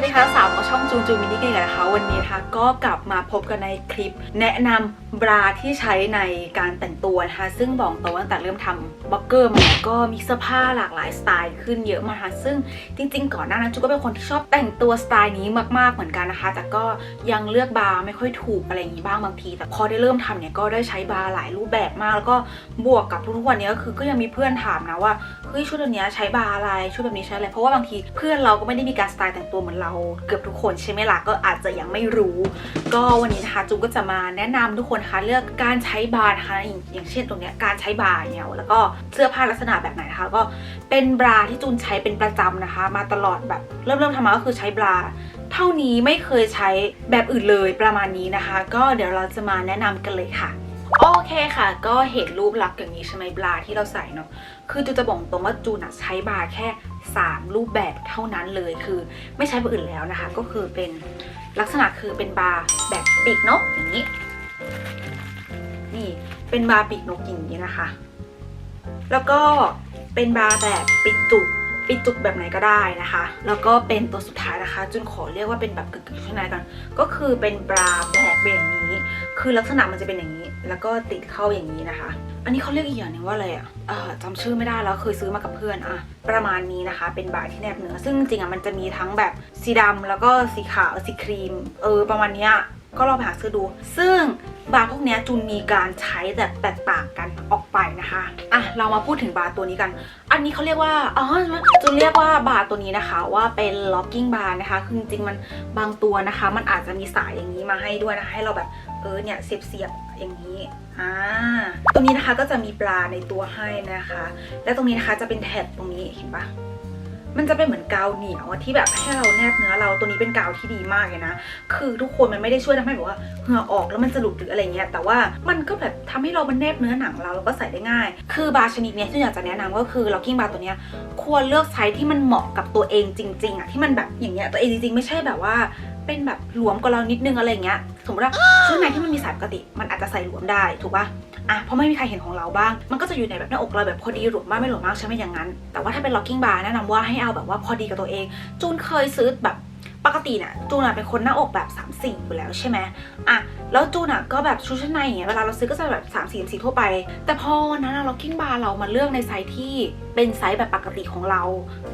วัสดีค่ะสาวของช่องจูจูมินิกันนะคะ วันนี้นะคะก็กลับมาพบกันในคลิป แนะนำบราที่ใช้ในการแต่งตัวนะคะ ซึ่งบอกตรงว่าตั้งแต่เริ่มทำบล็อกเกอร์มาก็มีเสื้อผ้าหลากหลายสไตล์ขึ้นเยอะมากะคะซึ่งจริง ๆ ก่อนหน้านั้นจูก็เป็นคนที่ชอบแต่งตัวสไตล์นี้มากๆเหมือนกันนะคะ แต่ก็ยังเลือกบาร์ไม่ค่อยถูกอะไรอย่างนี้บ้างบางที แต่พอได้เริ่มทำเนี่ยก็ได้ใช้บาร์หลายรูปแบบมาก แล้วก็บวกกับทุกๆวันนี้ก็คือก็ยังมีเพื่อนถามนะว่า เฮ้ยชุดแบบเนี้ยใช้บาร์อะไรชุดแบบนี้ใช้อะไรเพราะว่าบางทีเพื่อนเราก็ไม่ได้มีการสไตล์แต่งตัวเหมือนเราเกือบทุกคนใช่ไหมล่ะก็อาจจะยังไม่รู้ ก็วันนี้นะคะจูก็จะมาแนะนำทุกคนนะคะเลือกการใช้บาร์นะคะอย่างอย่างเช่นตรงเนี้ยการใช้บาร์เนี่ยแล้วก็เสื้อผ้าลักษณะแบบไหนนะคะ ก็เป็นบราที่จูนใช้เป็นประจำนะคะ มาตลอดแบบเริ่มเริ่มทำมาก็คือใช้บราเท่านี้ไม่เคยใช้แบบอื่นเลยประมาณนี้นะคะ ก็เดี๋ยวเราจะมาแนะนำกันเลยค่ะ โอเคค่ะ ก็เห็นรูปลักษณ์อย่างนี้ใช่ไหมบราที่เราใส่เนาะ คือจูจะบอกตรงว่าจูนะใช้บาร์แค่ 3 รูปแบบเท่านั้นเลยคือ ไม่ใช้แบบอื่นแล้วนะคะ ก็คือเป็นลักษณะคือเป็นบาร์แบบปีกนกอย่างนี้ นี่เป็นบาร์ปีกนกอย่างนี้นะคะ แล้วก็เป็นบาร์แบบปิดจุกปิดจุกแบบไหนก็ได้นะคะ แล้วก็เป็นตัวสุดท้ายนะคะ จุนขอเรียกว่าเป็นแบบกึ่งๆข้างในกัน ก็คือเป็นบราแบบเป็นอย่างนี้ คือลักษณะมันจะเป็นอย่างนี้ แล้วก็ติดเข้าอย่างนี้นะคะ อันนี้เขาเรียกอีกอย่างหนึงว่าอะไรอะเอ่อจำชื่อไม่ได้แล้วเคยซื้อมากับเพื่อนอะประมาณนี้นะคะ เป็นบาร์ที่แนบเนื้อซึ่งจริงๆอะมันจะมีทั้งแบบสีดำแล้วก็สีขาวสีครีม เออ ประมาณเนี้ยก็ลองไปหาซื้อดู ซึ่งบาร์พวกเนี้ยจูนมีการใช้แบบแตกต่างกันออกไปนะคะอะเรามาพูดถึงบาร์ตัวนี้กัน อันนี้เขาเรียกว่าอ๋อจูนเรียกว่าบาร์ตัวนี้นะคะ ว่าเป็น locking bar นะคะคือจริงๆมันบางตัวนะคะ มันอาจจะมีสายอย่างนี้มาให้ด้วยนะคะให้เราแบบเออเนี่ยเสียบเสียบๆ อย่างนี้อ่าตรงนี้นะคะก็จะมีปลาในตัวให้นะคะ และตรงนี้นะคะจะเป็นแถบตรงนี้เห็นปะมันจะเป็นเหมือนกาวเหนียวที่แบบให้เราแนบเนื้อเราตัวนี้เป็นกาวที่ดีมากเลยนะ คือทุกคนมันไม่ได้ช่วยทำให้แบบว่าเหงื่อออกแล้วมันจะหลุดหรืออะไรเงี้ย แต่ว่ามันก็แบบทำให้เรามันแนบเนื้อหนังเราแล้วก็ใส่ได้ง่าย คือบาร์ชนิดเนี้ยที่อยากจะแนะนำก็คือ locking bar ตัวเนี้ยควรเลือกใช้ที่มันเหมาะกับตัวเองจริงๆอะที่มันแบบอย่างเงี้ยตัวเองจริงๆไม่ใช่แบบว่าเป็นแบบหลวมกว่าเรานิดนึงอะไรเงี้ย มมติว่าชุดไหนที่มันมีสายปกติ มันอาจจะใส่หลวมได้ถูกปะอะเพราะไม่มีใครเห็นของเราบ้าง มันก็จะอยู่ในแบบหน้าอกเราแบบพอดีหลวมมากไม่หลวมมากใช่ไหมอย่างนั้น แต่ว่าถ้าเป็น locking bar แนะนำว่าให้เอาแบบว่าพอดีกับตัวเอง จูนเคยซื้อแบบปกติเนี่ยจูนอะเป็นคนหน้าอกแบบ3 4อยู่แล้วใช่ไหมอะแล้วจูนอะก็แบบชุดชั้นในอย่างเงี้ยเวลาเราซื้อก็จะแบบ3 4 4ทั่วไป แต่พอวันนั้นอะ locking bar เรามาเลือกในไซส์ที่เป็นไซส์แบบปกติของเรา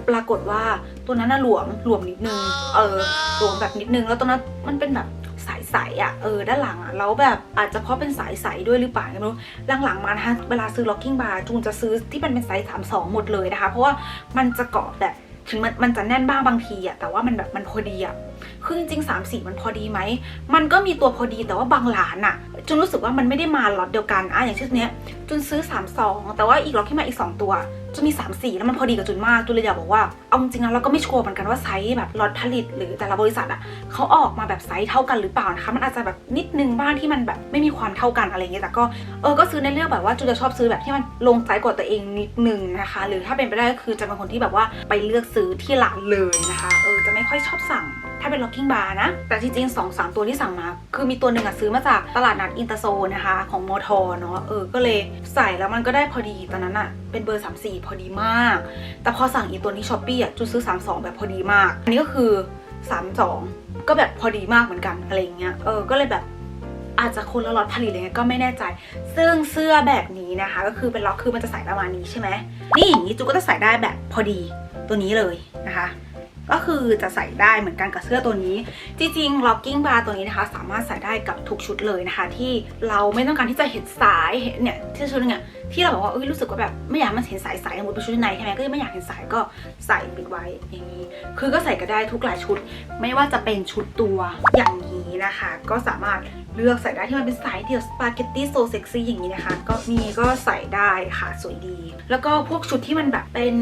ปรากฏว่าตัวนั้นน่ะหลวมหลวมนิดนึงเออหลวมแบบนิดนึงแล้วตัวนั้นมันเป็นแบบ สายใสอะเออด้านหลังอะแล้วแบบอาจจะเพราะเป็นสายใสด้วยหรือเปล่าไม่รู้หลังๆมานะคะเวลาซื้อ locking bar จูนจะซื้อที่มันเป็นไซส์32หมดเลยนะคะ เพราะว่ามันจะเกาะแบบถึงมันมันจะแน่นบ้างบางทีอะแต่ว่ามันแบบมันพอดีอะคือจริงๆ3 4มันพอดีไหม มันก็มีตัวพอดีแต่ว่าบางร้านอะจุนรู้สึกว่ามันไม่ได้มาล็อตเดียวกันอะอย่างเช่นเนี้ยจุนซื้อ32แต่ว่าอีกล็อตที่มาอีก 2 ตัว จะมี3 4แล้วมันพอดีกับจุนมาก จุนเลยอยากบอกว่า เอาจริงๆนะเราก็ไม่ชัวร์เหมือนกันว่าไซส์แบบล็อตผลิต หรือแต่ละบริษัทอะเขาออกมาแบบไซส์เท่ากันหรือเปล่านะคะ มันอาจจะแบบนิดนึงบ้างที่มันแบบไม่มีความเท่ากันอะไรเงี้ย แต่ก็เออ ก็ซื้อในเรื่องแบบว่าจุนจะชอบซื้อแบบที่มันลงไซส์กว่าตัวเองนิดนึงนะคะ หรือถ้าเป็นไปได้ก็คือจะเป็นคนที่แบบว่าไปเลือกซื้อที่ร้านเลยนะคะ เออ จะไม่ค่อยชอบสั่ง ถ้าเป็น locking bar นะ แต่จริงๆ2 3 ตัวที่สั่งมา คือมีตัวหนึ่งอะซื้อมาจากตลาดนัดอินเตอร์โซนะคะ ของมอทอเนาะเออก็เลยใส่แล้วมันก็ได้พอดีตอนนั้นอะเป็นเบอร์ 34 พอดีมาก แต่พอสั่งอีกตัวที่ช้อปปี้อะจูซื้อ 32 แบบพอดีมาก อันนี้ก็คือ 32 ก็แบบพอดีมากเหมือนกันอะไรเงี้ยเออก็เลยแบบอาจจะคนละล็อตผลิตอะไรเงี้ยก็ไม่แน่ใจ ซึ่งเสื้อแบบนี้นะคะ ก็คือเป็นล็อกคือมันจะใส่ประมาณนี้ใช่ไหมนี่อย่างนี้จูก็จะใส่ได้แบบพอดีตัวนี้เลยนะคะ ก็คือจะใส่ได้เหมือนกันกับเสื้อตัวนี้ จริงๆ locking bar ตัวนี้นะคะ สามารถใส่ได้กับทุกชุดเลยนะคะ ที่เราไม่ต้องการที่จะเห็นสายเห็นเนี่ยที่ชุดเนี่ยที่เราบอกว่าเอ้ยรู้สึกว่าแบบไม่อยากมันเห็นสายสายสมมติเป็นชุดในใช่ไหมก็ไม่อยากเห็นสายก็ใส่ปิดไว้อย่างนี้ คือก็ใส่ก็ได้ทุกหลายชุด ไม่ว่าจะเป็นชุดตัวอย่างนี้นะคะ ก็สามารถ เลือกใส่ได้ที่มันเป็นสายเดี่ยวสปาเกตตี้โซเซ็กซี่อย่างนี้นะคะ ก็มีก็ใส่ได้ค่ะสวยดี แล้วก็พวกชุดที่มันแบบเป็น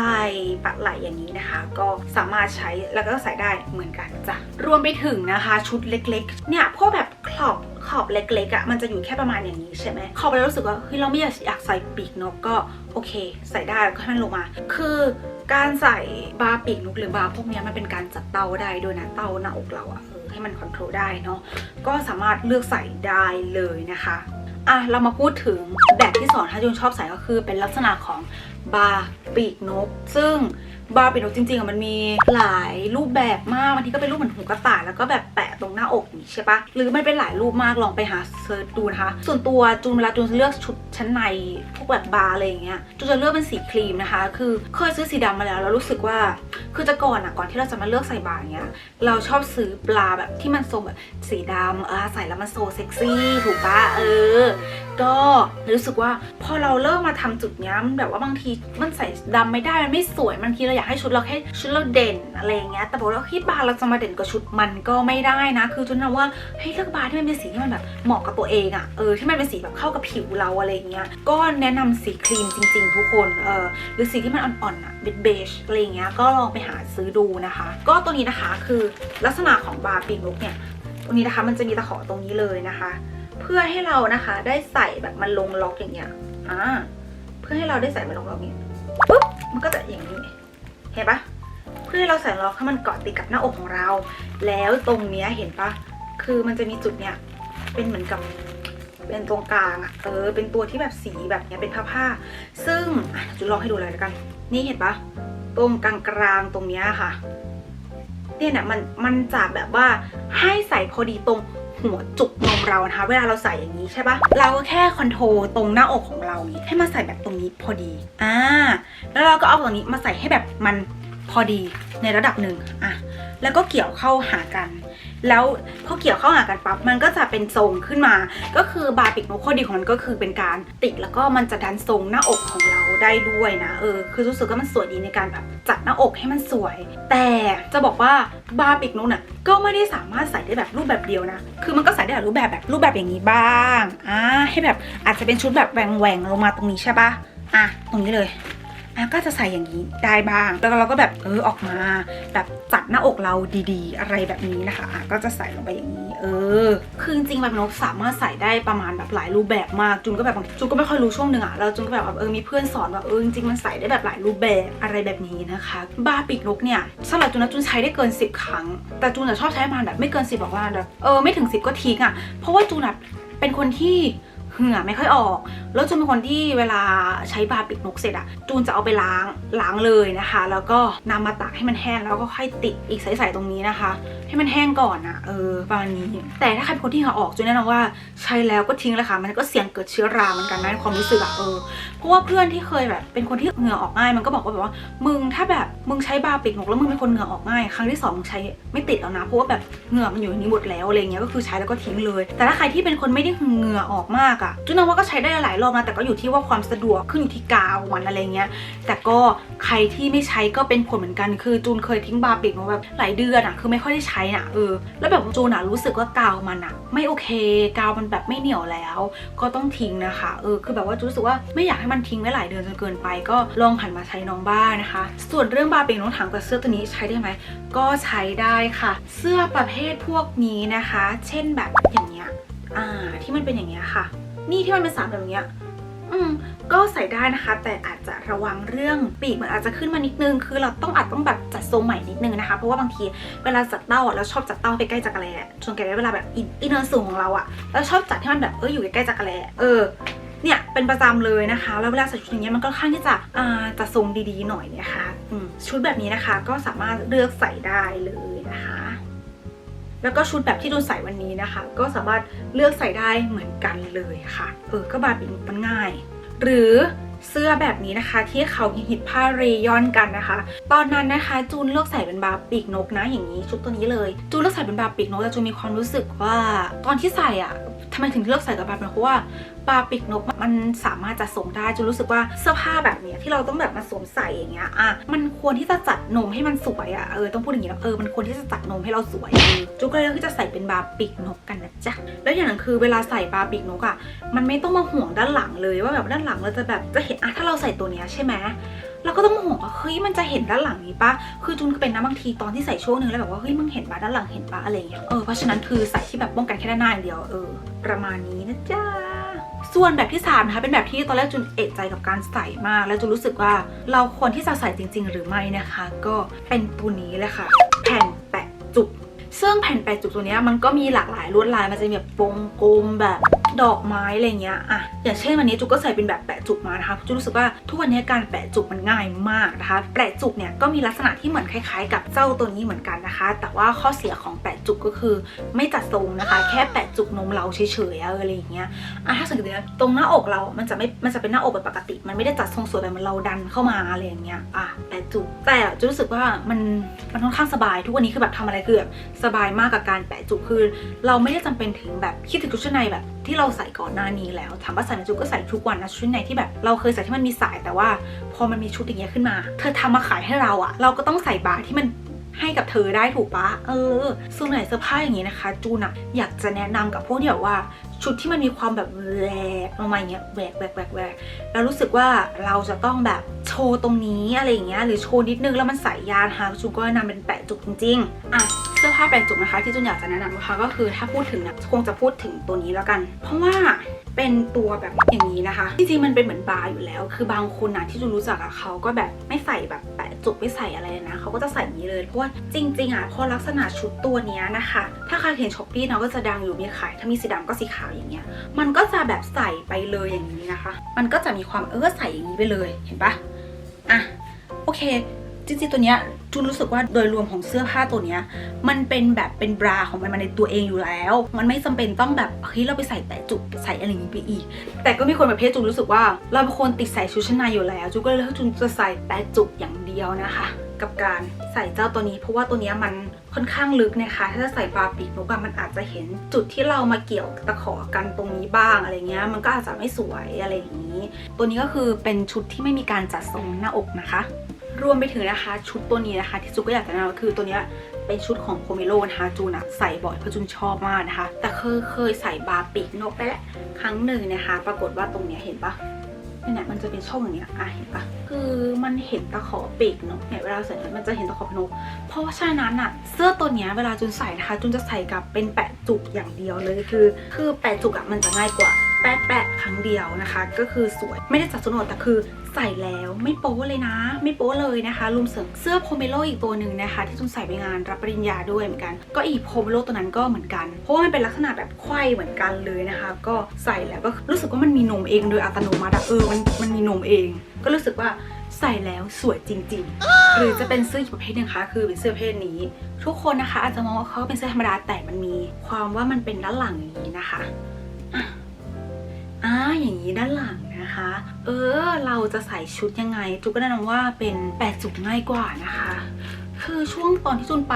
ลายปักไหลอย่างนี้นะคะ ก็สามารถใช้แล้วก็ใส่ได้เหมือนกันจ้ะรวมไปถึงนะคะชุดเล็กๆ เนี่ยพวกแบบขอบขอบเล็กๆอะ่ะมันจะอยู่แค่ประมาณอย่างนี้ใช่ไหมขอบแล้วรู้สึกว่าเฮ้ยเราไม่อยากอยากใส่ปีกนกก็โอเค ใส่ได้แล้วก็ให้มันลงมา คือการใส่บาปีกนกหรือบาพวกนี้มันเป็นการจัดเตาได้ด้วยนะเตาหน้าอกเราอะเออ ให้มันคอนโทรลได้เนาะก็สามารถเลือกใส่ได้เลยนะคะอะเรามาพูดถึงแบบที่สองถ้าจูนชอบใส่ก็คือเป็นลักษณะของบาร์ปีกนก ซึ่งบาร์ปิดนกจริงๆอะมันมีหลายรูปแบบมากบางทีก็เป็นรูปเหมือนหูกระต่ายแล้วก็แบบแปะตรงหน้าอกอย่างนี้ใช่ปะหรือมันเป็นหลายรูปมากลองไปหาเซิร์ชดูนะคะส่วนตัวจูนเวลาจูนเลือกชุดชั้นในพวกแบบบาร์อะไรอย่างเงี้ยจูนจะเลือกเป็นสีครีมนะคะ คือเคยซื้อสีดำมาแล้วแล้วรู้สึกว่า คือจะก่อนอะก่อนที่เราจะมาเลือกใส่บาร์อย่างเงี้ย เราชอบซื้อปลาแบบที่มันทรงแบบสีดำเออใส่แล้วมันโซเซ็กซี่ถูกปะเออ ก็รู้สึกว่าพอเราเริ่มมาทำจุดเนี้ยมันแบบว่าบางทีมันใส่ดำไม่ได้มันไม่สวยบางทีเราอยากให้ชุดเราแค่ชุดเราเด่นอะไรอย่างเงี้ยแต่บอกว่าที่บาร์เราจะมาเด่นกับชุดมันก็ไม่ได้นะ คือจุนนะว่าให้เลือกบาร์ที่มันเป็นสีที่มันแบบเหมาะกับตัวเองอะเออที่มันเป็นสีแบบเข้ากับผิวเราอะไรอย่างเงี้ยก็แนะนำสีครีมจริง ๆ ทุกคนเออหรือสีที่มันอ่อนๆอะเบจอะไรอย่างเงี้ยก็ลองไปหาซื้อดูนะคะ ก็ตัวนี้นะคะคือลักษณะของบาร์ปีกลุกเนี่ยตรงนี้นะคะมันจะมีตะขอตรงนี้เลยนะคะ เพื่อให้เรานะคะได้ใส่แบบมันลงล็อกอย่างเงี้ยอ่าเพื่อให้เราได้ใส่มันลงล็อกนี้ปุ๊บมันก็จะอย่างนี้เห็นปะเพื่อให้เราใส่ล็อกให้มันเกาะติดกับหน้าอกของเรา แล้วตรงเนี้ยเห็นปะคือมันจะมีจุดเนี้ยเป็นเหมือนกับเป็นตรงกลางอะเออ เป็นตัวที่แบบสีแบบเนี้ยเป็นผ้าผ้า ซึ่งอะจุดลองให้ดูเลยแล้วกัน นี่เห็นปะ ตรงกลางกลางๆตรงเนี้ยค่ะเนี่ยเนี่ยมันมันจะแบบว่าให้ใส่พอดีตรงหัวจุกนมเรานะคะ เวลาเราใส่อย่างนี้ใช่ปะเราก็แค่คอนโทรลตรงหน้าอกของเรานี้ให้มาใส่แบบตรงนี้พอดีอ่าแล้วเราก็เอาตรงนี้มาใส่ให้แบบมันพอดีในระดับหนึ่งอะแล้วก็เกี่ยวเข้าหากัน แล้วพอเกี่ยวเข้าหากันปั๊บมันก็จะเป็นทรงขึ้นมา ก็คือบาปิกโนข้อดีของมันก็คือเป็นการติดแล้วก็มันจะดันทรงหน้าอกของเราได้ด้วยนะเออคือรู้สึกว่ามันสวยดีในการแบบจัดหน้าอกให้มันสวย แต่จะบอกว่าบาปิกโนน่ะก็ไม่ได้สามารถใส่ได้แบบรูปแบบเดียวนะ คือมันก็ใส่ได้หลายรูปแบบแบบรูปแบบอย่างนี้บ้างอ่าให้แบบอาจจะเป็นชุดแบบแหวงๆลงมาตรงนี้ใช่ปะอะตรงนี้เลย ก็จะใส่อย่างนี้ได้บ้าง แล้วเราก็แบบเออออกมา แบบจัดหน้าอกเราดีๆ อะไรแบบนี้นะคะะก็จะใส่ลงไปอย่างนี้ เออ คือจริงๆแบบนกสามารถใส่ได้ประมาณแบบหลายรูปแบบมาก จุนก็แบบจุนก็ไม่ค่อยรู้ช่วงหนึ่งอะแล้วจุนก็แบบว่าเออมีเพื่อนสอนว่าเออจริงๆมันใส่ได้แบบหลายรูปแบบอะไรแบบนี้นะคะบาปีกนกเนี่ยสำหรับจุนนะจุนใช้ได้เกิน 10 ครั้ง แต่จุนอะชอบใช้ประมาณแบบไม่เกิน 10บอกว่าแบบเออไม่ถึง 10 ก็ทิ้งอะเพราะว่าจุนอะเป็นคนที่ เหงื่อไม่ค่อยออก แล้วจูนเป็นคนที่เวลาใช้บาร์ปิกนกเสร็จอะจูนจะเอาไปล้างล้างเลยนะคะ แล้วก็นำมาตากให้มันแห้งแล้วก็ค่อยติดอีกใสๆตรงนี้นะคะ ให้มันแห้งก่อนนะเออประมาณนี้ แต่ถ้าใครเป็นคนที่เหงื่อออกจูนแนะนำว่าใช้แล้วก็ทิ้งเลยค่ะ มันก็เสี่ยงเกิดเชื้อราเหมือนกันนะความรู้สึกอะเออเพราะว่าเพื่อนที่เคยแบบเป็นคนที่เหงื่อออกง่ายมันก็บอกว่าแบบว่ามึงถ้าแบบมึงใช้บาร์ปิกนกแล้วมึงเป็นคนเหงื่อออกง่ายครั้งที่สองมึงใช้ไม่ติดแล้วนะเพราะว่าแบบเหงื่อมันอยู่ในนี้หมดแล้วอะไรเงี้ยก็คือใช้แล้วก็ทิ้งเลย แต่ถ้าใครที่เป็นคนไม่ได้เหงื่อออกมากอะจุนว่าก็ใช้ได้หลายรอบนะแต่ก็อยู่ที่ว่าความสะดวกขึ้นอยู่ที่กาวมันอะไรเงี้ย แต่ก็ใครที่ไม่ใช้ก็เป็นผลเหมือนกันคือจูนเคยทิ้งบาร์ปิกมาแบบหลายเดือนอะคือไม่ค่อยได้ใช้อะเออแล้วแบบจูนอะรู้สึกว่ากาวมันอะไม่โอเค กาวมันแบบไม่เหนียวแล้ว ก็ต้องทิ้งนะคะเออคือแบบว่าจูนรู้สึกว่าไม่อยากให้มันทิ้งไว้หลายเดือนจนเกินไป ก็ลองหันมาใช้น้องบ้างนะคะ ส่วนเรื่องบาร์เปงน้องถังกับเสื้อตัวนี้ใช้ได้ไหมก็ใช้ได้ค่ะ เสื้อประเภทพวกนี้นะคะ เช่นแบบอย่างเงี้ยอ่าที่มันเป็นอย่างเงี้ยค่ะ นี่ที่มันเป็นสามแบบเนี้ยอืมก็ใส่ได้นะคะ แต่อาจจะระวังเรื่องปีกมันอาจจะขึ้นมานิดนึง คือเราต้องอาจต้องแบบจัดทรงใหม่นิดนึงนะคะ เพราะว่าบางทีเวลาจัดเต้าอะเราชอบจัดเต้าไปใกล้จักรแลส่วนแกเวลาแบบอินอินเนอร์สูงของเราอะเราชอบจัดให้มันแบบเอออยู่ใกล้จักรแลเออเนี่ยเป็นประจำเลยนะคะ แล้วเวลาใส่ชุดอย่างเงี้ยมันก็ค่อนข้างที่จะอ่าจะทรงดีๆหน่อยนะคะอืมชุดแบบนี้นะคะก็สามารถเลือกใส่ได้เลย แล้วก็ชุดแบบที่ดูใส่วันนี้นะคะ ก็สามารถเลือกใส่ได้เหมือนกันเลยค่ะ เออก็บาร์บี้มันง่าย หรือ เสื้อแบบนี้นะคะ ที่เขาฮิตผ้าเรยอนกันนะคะ ตอนนั้นนะคะ จูนเลือกใส่เป็นบาปีกนกนะอย่างนี้ชุดตัวนี้เลย จูนเลือกใส่เป็นบาปีกนกแต่จูนมีความรู้สึกว่า ตอนที่ใส่อะทำไมถึงเลือกใส่กับบาปีกนเพราะว่าบาปีกนกมันสามารถจะส่งได้จูนรู้สึกว่าเสื้อผ้าแบบเนี้ยที่เราต้องแบบมาสวมใส่อย่างเงี้ยอะมันควรที่จะจัดนมให้มันสวยอะเออต้องพูดอย่างนี้นะเออมันควรที่จะจัดนมให้เราสวยจูนก็เลยเลือกที่จะใส่เป็นบาปีกนกกันนะจ๊ะแล้วอย่างหนึงคือเวลาใส่บาปีกนกอะมันไม่ต้องมาห่วงด้านหลังเลยว่าแบบด้านหลังเราจะแบบจะเห็นอะถ้าเราใส่ตัวเนี้ยใช่ไหมเราก็ต้องมาห่วงว่าเฮ้ยมันจะเห็นด้านหลังนี้ปะคือจูนก็เป็นนะบางทีตอนที่ใส่ช่วงนึงแล้วแบบว่าเฮ้ยมึงเห็นปะด้านหลังเห็นปะอะไรเงี้ยเออเพราะฉะนั้นคือใส่ที่แบบป้องกันแค่ด้านหน้าอย่างเดียวเออประมาณนี้นะจ๊ะส่วนแบบที่3นะคะเป็นแบบที่ตอนแรกจูนเอะใจกับการใส่มาก แล้วจูนรู้สึกว่าเราควรที่จะใส่จริง ๆ หรือไม่นะคะ ก็เป็นตัวนี้เลยค่ะ แผ่นแปะจุกซึ่งแผ่นแปะจุกตัวเนี้ยมันก็มีหลากหลายลวดลายมันจะมีแบบวงกลมแบบ ดอกไม้อะไรเงี้ยอะอย่างเช่นวันนี้จุกก็ใส่เป็นแบบแปะจุกมานะคะจุกรู้สึกว่าทุกวันนี้การแปะจุกมันง่ายมากนะคะ แปะจุกเนี่ยก็มีลักษณะที่เหมือนคล้ายๆ กับเจ้าตัวนี้เหมือนกันนะคะ แต่ว่าข้อเสียของแปะจุกก็คือ ไม่จัดทรงนะคะ แค่แปะจุกนมเราเฉยๆอะไรอย่างเงี้ยอะถ้าสังเกตนะตรงหน้าอกเรา มันจะไม่ มันจะเป็นหน้าอกแบบปกติ มันไม่ได้จัดทรงสวยแบบเหมันเราดันเข้ามาอะไรอย่างเงี้ยอะแปะจุกแต่จุกรู้สึกว่ามันมันค่อนข้างสบาย ทุกวันนี้คือแบบทำอะไรคือแบบสบายมากกับการแปะจุกคือ เราไม่ได้จำเป็นถึงแบบคิดถึงชุดชั้นในแบบที่เราใส่ก่อนหน้านี้แล้วถามว่าใส่ไหมจุดก็ใส่ทุกวันนะชุดไหนในที่แบบเราเคยใส่ที่มันมีสายแต่ว่า พอมันมีชุดอย่างเงี้ยขึ้นมา เธอทำมาขายให้เราอะเราก็ต้องใส่บาร์ที่มันให้กับเธอได้ถูกปะเออส่วนไหนเสื้อผ้าอย่างงี้นะคะ จูนอะอยากจะแนะนำกับพวกที่แบบว่า ชุดที่มันมีความแบบแหวกลงมาอย่างเงี้ยแหวกแหวกแหวกแหวกแล้วรู้สึกว่าเราจะต้องแบบโชว์ตรงนี้อะไรอย่างเงี้ยหรือโชว์นิดนึงแล้วมันใส่ยานนะคะจูนก็แนะนำเป็นแปะจุกจริงๆอะเสื้อผ้าแปะจุกนะคะ ที่จุนอยากจะแนะนำนะคะก็คือถ้าพูดถึงนะคงจะพูดถึงตัวนี้แล้วกัน เพราะว่า เป็นตัวแบบอย่างนี้นะคะ จริงๆมันเป็นเหมือนบาร์อยู่แล้ว คือบางคนนะที่จูนรู้จักอะเขาก็แบบไม่ใส่แบบแปะจุกไม่ใส่อะไรเลยนะเขาก็จะใส่นี้เลยเพราะว่าจริง ๆอะพอลักษณะชุดตัวนี้นะคะ ถ้าใครเห็นช้อปปี้เนาะก็จะดังอยู่มีขายถ้ามีสีดำก็สีขาวอย่างเงี้ย มันก็จะแบบใส่ไปเลยอย่างนี้นะคะ มันก็จะมีความเออใส่อย่างนี้ไปเลยเห็นปะอะโอเค จริงๆตัวเนี้ยจูนรู้สึกว่าโดยรวมของเสื้อผ้าตัวเนี้ยมันเป็นแบบเป็นบราของมันมาในตัวเองอยู่แล้ว มันไม่จำเป็นต้องแบบเฮ้ยเราไปใส่แปะจุกใส่อะไรอย่างนี้ไปอีก แต่ก็มีคนประเภทจูนรู้สึกว่า เราเป็นคนติดใส่ชุดชั้นในอยู่แล้วจูนก็เลยเลือกจูนจะใส่แปะจุกอย่างเดียวนะคะ กับการใส่เจ้าตัวนี้ เพราะว่าตัวเนี้ยมันค่อนข้างลึกนะคะ ถ้าจะใส่บาปีกนกอะมันอาจจะเห็นจุดที่เรามาเกี่ยวตะขอกันตรงนี้บ้างอะไรเงี้ย มันก็อาจจะไม่สวยอะไรอย่างนี้ ตัวนี้ก็คือเป็นชุดที่ไม่มีการจัดทรงหน้าอกนะคะ รวมไปถึงนะคะชุดตัวนี้นะคะ ที่จูก็อยากจะแนะนำก็คือตัวเนี้ยเป็นชุดของโคมิโลนะคะจูนอะใส่บ่อยเพราะจูนชอบมากนะคะ แต่เคยเคยใส่บาปีกนกไปแล้วครั้งหนึ่งนะคะ ปรากฏว่าตรงเนี้ยเห็นปะเนี่ยมันจะเป็นช่องอย่างเนี้ยอะเห็นปะคือมันเห็นตะขอปีกนกเนี่ยเวลาใส่มันจะเห็นตะขอปนก เพราะว่าฉะนั้นอะเสื้อตัวเนี้ยเวลาจูนใส่นะคะจูนจะใส่กับเป็นแปะจุกอย่างเดียวเลยคือ คือแปะจุกอะมันจะง่ายกว่า แปะแปะครั้งเดียวนะคะ ก็คือสวยไม่ได้จัดสนดแต่คือใส่แล้วไม่โป๊เลยนะ ไม่โป๊เลยนะคะรวมเสริมเสื้อโพเมโลอีกตัวหนึ่งนะคะ ที่จุนใส่ไปงานรับปริญญาด้วยเหมือนกัน ก็อีโพเมโลตัวนั้นก็เหมือนกัน เพราะว่ามันเป็นลักษณะแบบไขว้เหมือนกันเลยนะคะ ก็ใส่แล้วก็รู้สึกว่ามันมีนมเองโดยอัตโนมัติเออมันมันมีนมเอง ก็รู้สึกว่าใส่แล้วสวยจริง ๆ หรือจะเป็นเสื้ออีกประเภทหนึงคะคือเป็นเสื้อประเภทนี้ ทุกคนนะคะ อาจจะมองว่าเขาเป็นเสื้อธรรมดาแต่มันมี ความว่ามันเป็นด้านหลังนี้นะคะ อ่าอย่างนี้ด้านหลังนะคะ เออ เราจะใส่ชุดยังไง จุกก็แนะนำว่าเป็นแปดจุกง่ายกว่านะคะ คือช่วงตอนที่จูนไป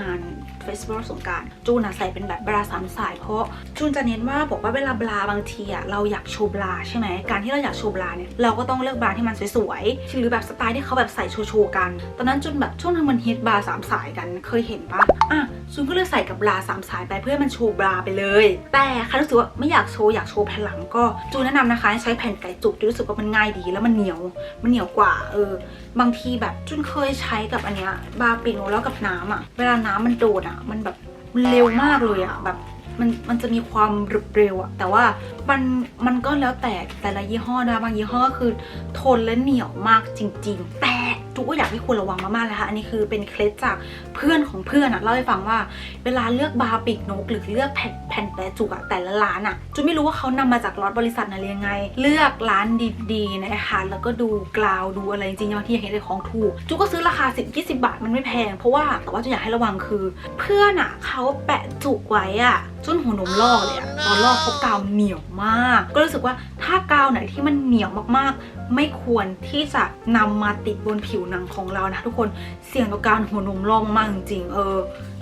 งานเฟสติวัลสงการจูนอะใส่เป็นแบบบราสามสาย เพราะจูนจะเน้นว่าบอกว่าเวลาบราบางทีอะเราอยากโชว์บราใช่ไหมการที่เราอยากโชว์บราเนี่ยเราก็ต้องเลือกบราที่มันสวยๆหรือแบบสไตล์ที่เขาแบบใส่โชว์ๆกัน ตอนนั้นจูนแบบช่วงนั้นมันฮิตบราสามสายกันเคยเห็นปะอะ จูนก็เลยใส่กับบราสามสายไปเพื่อให้มันโชว์บราไปเลย แต่ใครรู้สึกว่าไม่อยากโชว์อยากโชว์แผ่นหลังก็จูนแนะนำนะคะให้ใช้แผ่นไก่จุกจูนรู้สึกว่ามันง่ายดีแล้วมันเหนียวมันเหนียวกว่าเออบางทีแบบจุนเคยใช้กับอันเนี้ยบาปิโนแล้วกับน้ำอะ เวลาน้ำมันโดดอะ มันแบบมันเร็วมากเลยอะแบบมันมันจะมีความรึบเร็วอะแต่ว่ามันมันก็แล้วแต่แต่ละยี่ห้อนะบางยี่ห้อก็คือทนและเหนียวมากจริง ๆ แตุ่กก็อยากให้ควรระวังมากๆเลยค่ะ อันนี้คือเป็นเคล็ดจากเพื่อนของเพื่อนอะเล่าให้ฟังว่า เวลาเลือกบาร์ปีกนก หรือเลือกแผ่นแผ่นแปะจุกอะแต่ละร้านอะจุไม่รู้ว่าเขานำมาจากล็อตบริษัทไหนยังไง เลือกร้านดีๆนะคะแล้วก็ดูกราวดูอะไรจริงๆบางทีอยากเห็นได้ของถูกจุกก็ซื้อราคา 10 20 บาทมันไม่แพง เพราะว่าแต่ว่าจุอยากให้ระวังคือ เพื่อนอะเขาแปะจุกไว้อะจนหัวนมลอกเลยอะตอนลอกเขากาวเหนียวมาก ก็รู้สึกว่าถ้ากาวไหนที่มันเหนียวมากๆ ไม่ควรที่จะนำมาติดบนผิวหนังของเรานะทุกคนเสี่ยงต่อการหัวนมลองมากจริงๆเออ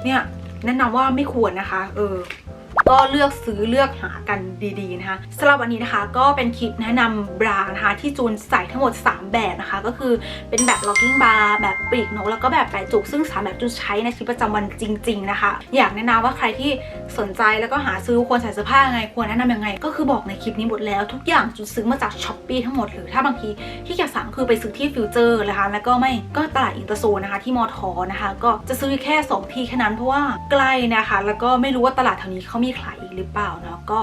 เนี่ยแนะนำว่าไม่ควรนะคะ เออ ก็เลือกซื้อเลือกหากันดีๆนะคะสำหรับวันนี้นะคะก็เป็นคลิปแนะนำบรานะคะที่จูนใส่ทั้งหมด 3 แบบนะคะ ก็คือเป็นแบบ locking bar แบบปลีกนกแล้วก็แบบแปะจุก ซึ่งสามแบบจูนใช้ในชีวิตประจำวันจริง ๆ นะคะ อยากแนะนำว่าใครที่สนใจแล้วก็หาซื้อควรใส่เสื้อผ้ายังไงควรแนะนำยังไง ก็คือบอกในคลิปนี้หมดแล้วทุกอย่างจูนซื้อมาจากช้อปปี้ทั้งหมดหรือถ้าบางทีที่อยากสั่งคือไปซื้อที่ฟิวเจอร์นะคะแล้วก็ไม่ก็ตลาดอินเตอร์โซนนะคะที่มอทอนะคะ ก็จะซื้อแค่สองที่แค่นั้นเพราะว่าใกล้นะคะ แล้วก็ไม่รู้ว่าตลาดแถวนี้เขามีขายอีกหรือเปล่าเนาะก็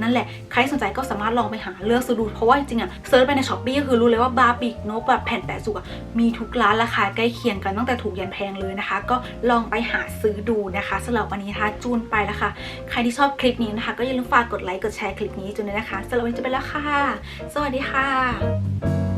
นั่นแหละใครสนใจก็สามารถลองไปหาเลือกซื้อดูเพราะว่าจริงๆอะเซิร์ชไปในช้อปปี้ก็คือรู้เลยว่าบาร์บีกนกแบบแผ่นแปะสุกอะมีทุกร้านราคาใกล้เคียงกันตั้งแต่ถูกยันแพงเลยนะคะ ก็ลองไปหาซื้อดูนะคะสำหรับวันนี้นะคะจูนไปแล้วค่ะใครที่ชอบคลิปนี้นะคะ ก็อย่าลืมฝากกดไลค์กดแชร์คลิปนี้จูนด้วยนะคะสำหรับวันนี้จะไปแล้วค่ะ สวัสดีค่ะ